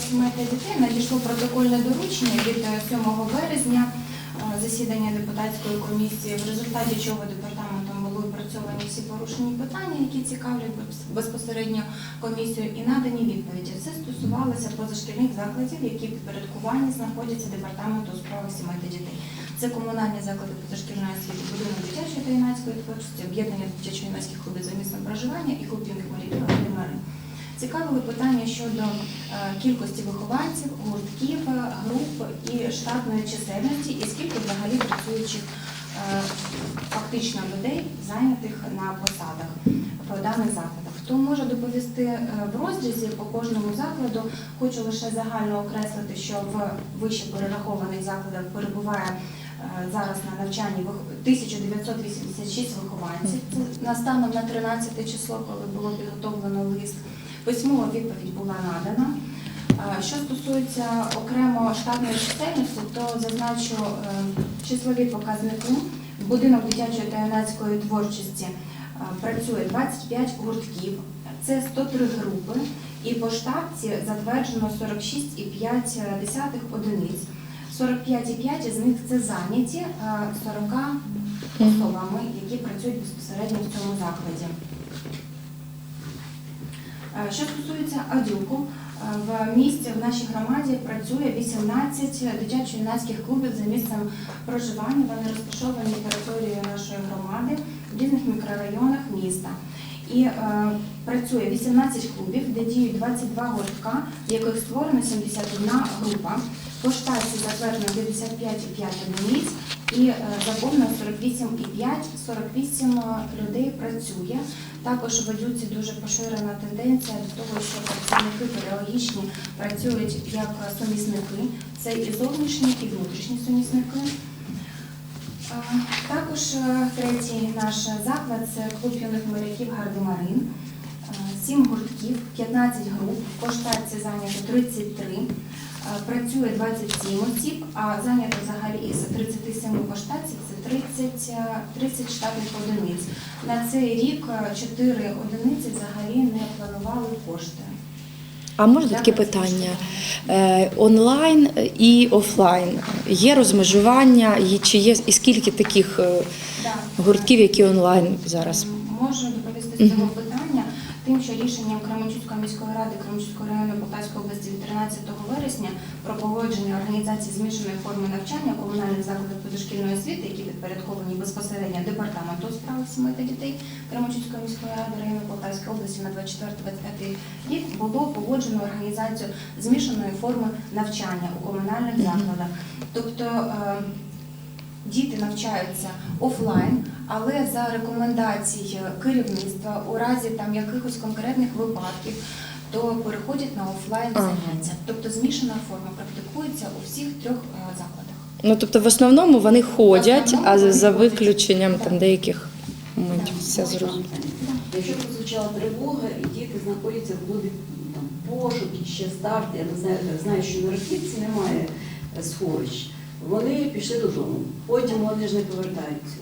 сімей та дітей надійшло протокольне доручення від е, 7 березня е, засідання депутатської комісії, в результаті чого департаментом були опрацьовані всі порушені питання, які цікавлять безпосередньо комісію, і надані відповіді. Це стосувалося позашкільних закладів, які в підпорядкуванні знаходяться департаменту у справах дітей. Це комунальні заклади позашкільної освіти, будинок дитячої та юнацької творчості, об'єднання дитячо-юнацьких клубів за місцем проживання і клуб юних Марин. Цікавили питання щодо е, кількості вихованців, гуртків, е, груп і штатної чисельності, і скільки взагалі працюючих е, фактично людей, зайнятих на посадах по даних закладах. Хто може доповісти в розрізі по кожному закладу? Хочу лише загально окреслити, що в вище перерахованих закладах перебуває зараз на навчанні 1986 вихованців. Це на станом на 13 число, коли було підготовлено лист. Письмова відповідь була надана. Е, Що стосується окремо штатної чисельності, то зазначу е, числові показники. Будинок дитячої та юнацької творчості е, працює 25 гуртків, це 103 групи, і по штатці затверджено 46,5 одиниць. 45,5 з них це зайняті е, 40 особами, які працюють безпосередньо в цьому закладі. Е, Що стосується Адюку, е, в місті в нашій громаді працює 18 дитячо-юнацьких клубів за місцем проживання. Вони розташовані територією нашої громади в різних мікрорайонах міста. І е, працює 18 клубів, де діють 22 гуртка, в яких створено 71 група. По штаті затверджено 55,5 одиниць і заповнено 48,5, 48 людей працює. Також в Адюці дуже поширена тенденція до того, що працівники педагогічні працюють як сумісники. Це і зовнішні, і внутрішні сумісники. Е, Також е, третій наш заклад це клуб юних моряків Гардемарин. Е, Сім гуртків, 15 груп, по штатці зайнято 33, е, працює 27 осіб, а зайнято взагалі із 37 по штатці це 30, е, 30 штатних одиниць. На цей рік 4 одиниці взагалі не планували кошти. А можна таке питання? Е, Онлайн і офлайн є розмежування, і чи є і скільки таких е, гуртків, які онлайн зараз? Можу доповісти з цього питання, тим, що рішенням Кременчуцької міської ради Кременчуцького району Полтавської області від 13 вересня про погодження організації змішаної форми навчання комунальних закладах позашкільної освіти, які підпорядковані безпосередньо департаменту у справах сімей та дітей Кременчуцької міської ради району Полтавської області на 24-25 рік було погоджено організацію змішаної форми навчання у комунальних закладах. Тобто е, Діти навчаються офлайн, але за рекомендацій керівництва у разі там якихось конкретних випадків, то переходять на офлайн заняття. Тобто змішана форма практикується у всіх трьох е, закладах. Ну тобто, в основному вони ходять, основному а вони за ходять. виключенням Так. там деяких моментів все зрозуміло. Якщо прозвучала тривога і діти знаходяться в клубі там, пошук, і ще старт, я не знаю, знаю, що на Рахівці немає е, сховищ, вони пішли додому. Потім вони ж не повертаються.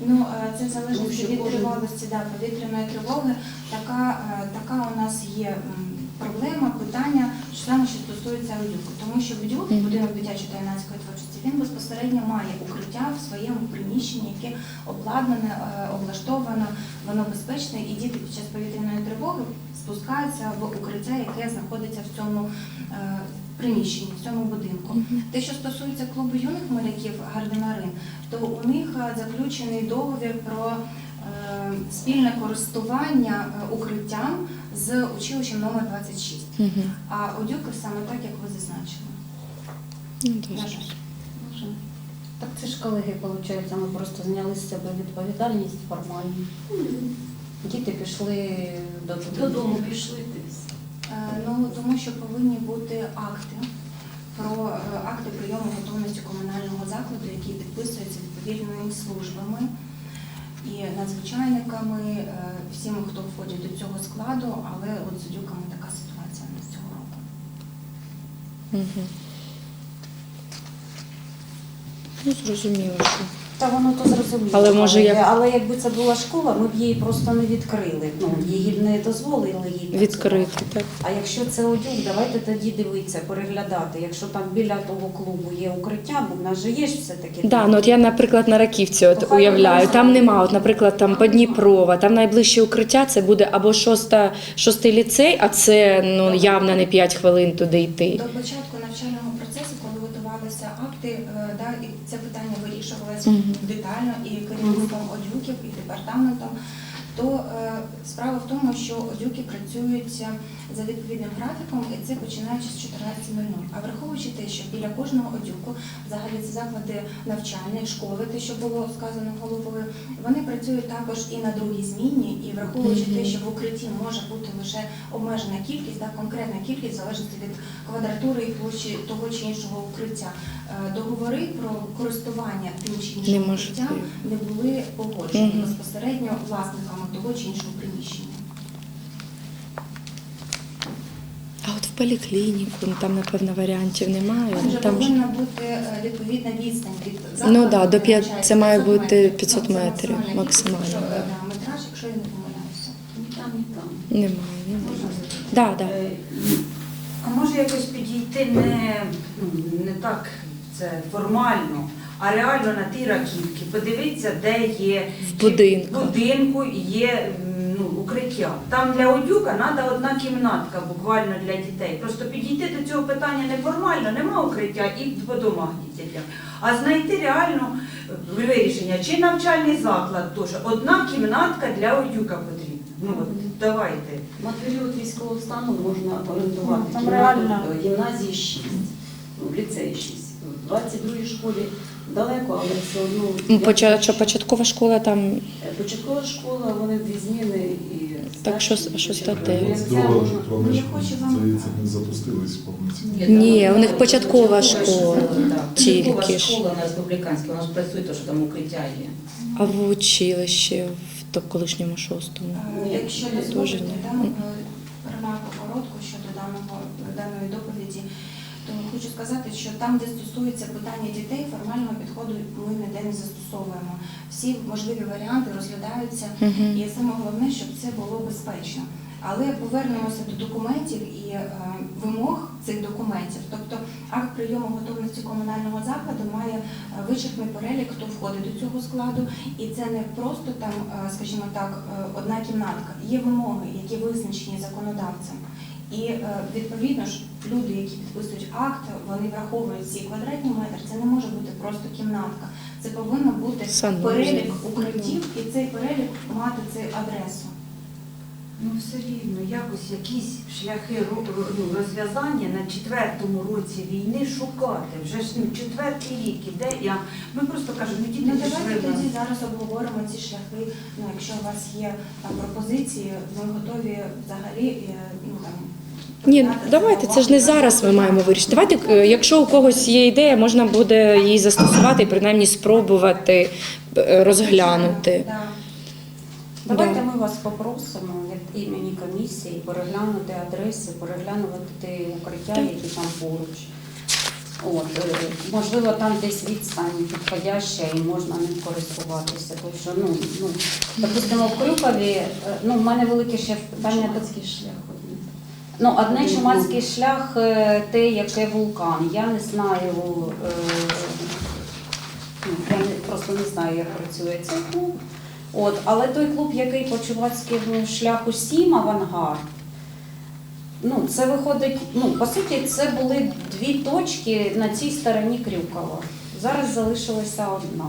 Ну е, це залежить Тому що від кожен- тривалості да, повітряної тривоги. Така, е, така у нас є м, проблема, питання, що саме що стосується Авдюку. Тому що Мгм. будинок дитячої та юнацької творчості, він безпосередньо має укриття в своєму приміщенні, яке обладнане, е, облаштовано, воно безпечне, і діти під час повітряної тривоги спускаються в укриття, яке знаходиться в цьому е, приміщенні, в цьому будинку. Те, що стосується клубу юних моряків Гардемарин, то у них е, заключений договір про е, спільне користування е, укриттям з училищем номер 26. Угу. А одюки саме так, як ви зазначили. Ну, На жаль. Так це ж колеги, виходить, ми просто зняли з себе відповідальність формальну. Діти пішли додому. Додому пішли Ну, тому що повинні бути акти про е, акти прийому готовності комунального закладу, які підписуються відповідними службами і надзвичайниками, е, всіми, хто входить до цього складу, але от з дюками така ситуація у нас цього року. Угу. Ну, зрозуміло, що Та воно то зрозуміло. Але може але, як- але якби це була школа, ми б її просто не відкрили. Ну, її б не дозволили їй. Відкрити, так. А якщо це одюк, давайте тоді дивитися, переглядати. Якщо там біля того клубу є укриття, бо в нас же є ж все-таки. Да, ну от я, наприклад, на Раківці от уявляю, там нема, от, наприклад, там Подніпрова, там найближче укриття це буде або шоста, шостий ліцей, а це ну явно не 5 хвилин туди йти. До початку навчального процесу, коли готувалися акти, е, да, і це питання вирішувалося Мгм. Детально і керівництвом одюків, і департаментом. То е, справа в тому, що одюки працюють за відповідним графіком, і це починаючи з 14.00. А враховуючи те, що біля кожного одюку, взагалі це заклади навчальні, школи, те, що було сказано головою, вони працюють також і на другій зміні, і враховуючи те, що в укритті може бути лише обмежена кількість, так, конкретна кількість, в залежності від квадратури і площі того чи іншого укриття. Е, Договори про користування тим чи іншим укриттям не були погоджені безпосередньо власниками того чи іншого приміщення. А от в поліклініку ну, там, напевно, варіантів немає. Там ж... повинна бути е, відповідна відстань від Ну да, до де п'ят- це має бути 500 Ну, метрів максимально, якщо, да. е, метраж, якщо я не помиляюся. Ні там, ні там. Немає, немає. Можна? Да, да. Е, А може якось підійти не, ну, не так це формально, а реально на ті раківки, подивитися, де є В будинку. в будинку є ну, укриття. Там для одюка треба одна кімнатка буквально для дітей. Просто підійти до цього питання не формально, нема укриття і по домах дітям. А знайти реально е, вирішення, чи навчальний заклад теж. Одна кімнатка для одюка потрібна. Ну от давайте. На період військового стану можна орендувати Ну, там кімнату реально. в гімназії 6, ну, в ліцеї 6. В 22-й школі далеко, але все одно. Ну, поча- що початкова школа там Е, Початкова школа, вони дві зміни і Так що- старші, що? Ну, можна- Я хочу вам- здається, не запустились повноцінно. Ні, у них початкова школа. Тільки ж. школа на республіканська, у нас працює, то що там укриття є. А в училище в то- колишньому шостому. Е, Якщо ні, дозволите, ні. дам е, ремарку коротку щодо даного даної доповіді, хочу сказати, що там, де стосується питання дітей, формального підходу ми ніде не застосовуємо. Всі можливі варіанти розглядаються, і саме головне, щоб це було безпечно. Але повернемося до документів і е, вимог цих документів. Тобто акт прийому готовності комунального закладу має е, вичерпний перелік, хто входить до цього складу, і це не просто там, е, скажімо так, е, одна кімнатка. Є вимоги, які визначені законодавцем. І е, відповідно ж люди, які підписують акт, вони враховують ці квадратні метри. Це не може бути просто кімнатка. Це повинно бути перелік укриттів, і цей перелік мати цю адресу. Ну, все рівно, якось якісь шляхи ну, розв'язання на четвертому році війни шукати. Вже ж ну, четвертий рік іде. Я... Ми просто кажемо, ну діти Ну давайте тоді зараз обговоримо ці шляхи. Ну, якщо у вас є там пропозиції, ми готові взагалі е, ну там. Ні, давайте, це ж не зараз ми маємо вирішити. Давайте, е, якщо у когось є ідея, можна буде її застосувати і принаймні спробувати е, розглянути. Да. Давайте Да. ми вас попросимо від імені комісії переглянути адреси, переглянути ті укриття, Так. які там поруч. От, е, можливо, там десь відстань підходяща і можна ним користуватися. Тому що, ну, ну, допустимо, в Крюкові, ну, в мене велике ще питання до Чумацький шлях. Ну, одне чумацький шлях, е, те, яке вулкан. Я не знаю, е, ну, я просто не знаю, як працює цей клуб. От, але той клуб, який по чумацькому шляху 7 авангард, ну, це виходить, ну, по суті, це були дві точки на цій стороні Крюкова. Зараз залишилася одна.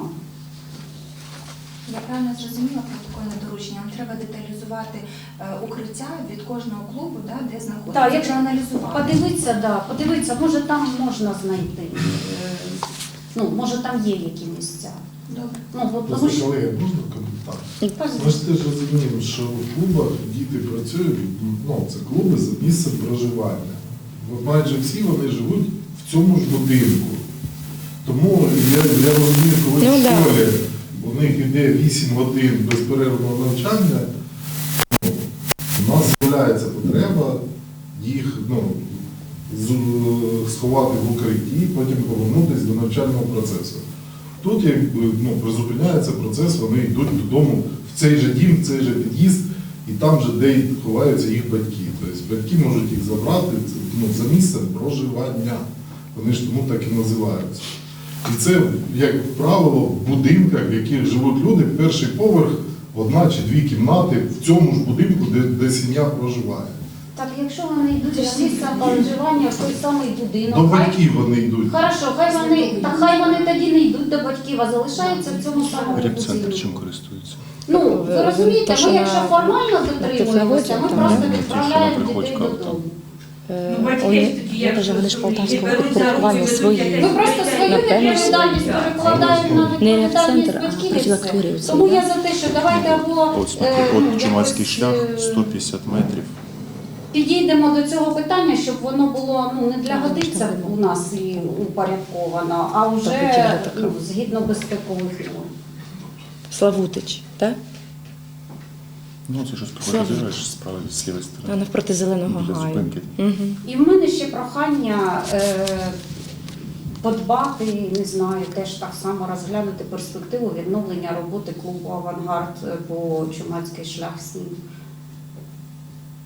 Я правильно зрозуміла протокольне доручення. Нам треба деталізувати е, укриття від кожного клубу, да, де знаходиться. Так, якщо аналізувати. Подивитися, да, подивитися, може там можна знайти. е, Ну, може там є які місця. Добре. Ну, от, тому що колеги, можна коментар? Ми ж теж розуміємо, що в клубах діти працюють, ну, це клуби за місцем проживання. От майже всі вони живуть в цьому ж будинку. Тому я, я розумію, коли Ну, в да. школі у них йде 8 годин безперервного навчання, ну, у нас з'являється потреба їх ну, сховати в укритті, потім повернутися до навчального процесу. Тут ну, призупиняється процес, вони йдуть додому в цей же дім, в цей же під'їзд, і там же, де ховаються їх батьки. Тобто батьки можуть їх забрати ну, за місцем проживання. Вони ж тому так і називаються. І це, як правило, в будинках, в яких живуть люди, перший поверх, одна чи дві кімнати в цьому ж будинку, де, де сім'я проживає. Так, якщо вони йдуть за місцем проживання в той самий будинок, До хай- батьків вони йдуть. Хорошо, хай вони, та хай вони тоді не йдуть до батьків, а залишаються в цьому самому Репцентр чим будинку. користується? Ну, ви розумієте, ми якщо формально на дотримуємося, ми просто відправляємо на дітей додому. Е, Ну, тоді, я як кажу, вони ж полтавського підпорядкування свої. Ви просто свою відповідальність свої. перекладаємо на Не відповідальність репцентр, а батьків і профілакторію все. цей, Тому я за те, що давайте або От, е, ну, наприклад, Чумацький шлях е, 150 метрів. підійдемо до цього питання, щоб воно було ну не для годиться у нас і упорядковано, а вже ну, згідно безпекових норм. Славутич, так? Ну, це щось проходиш справа з лівої А навпроти зеленого Біля гаю. зупинки. Угу. І в мене ще прохання е, подбати, не знаю, теж так само розглянути перспективу відновлення роботи клубу Авангард по Чумацький шлях 7.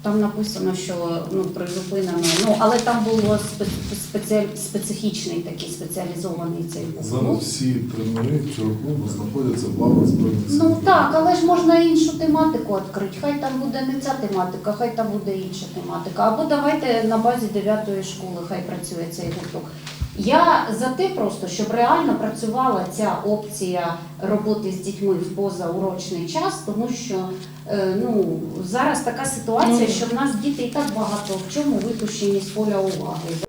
Там написано, що ну, призупинено, ну, але там було спе- спеціаль- специфічний такий спеціалізований цей клуб. Зараз Ну, всі тренери цього клубу знаходяться в лавах збройних сил. Ну так, але ж можна іншу тематику відкрити. Хай там буде не ця тематика, хай там буде інша тематика. Або давайте на базі 9 школи хай працює цей гурток. Я за те просто, щоб реально працювала ця опція роботи з дітьми в позаурочний час, тому що е, ну, зараз така ситуація, Ну, що в нас діти і так багато в чому випущені з поля уваги.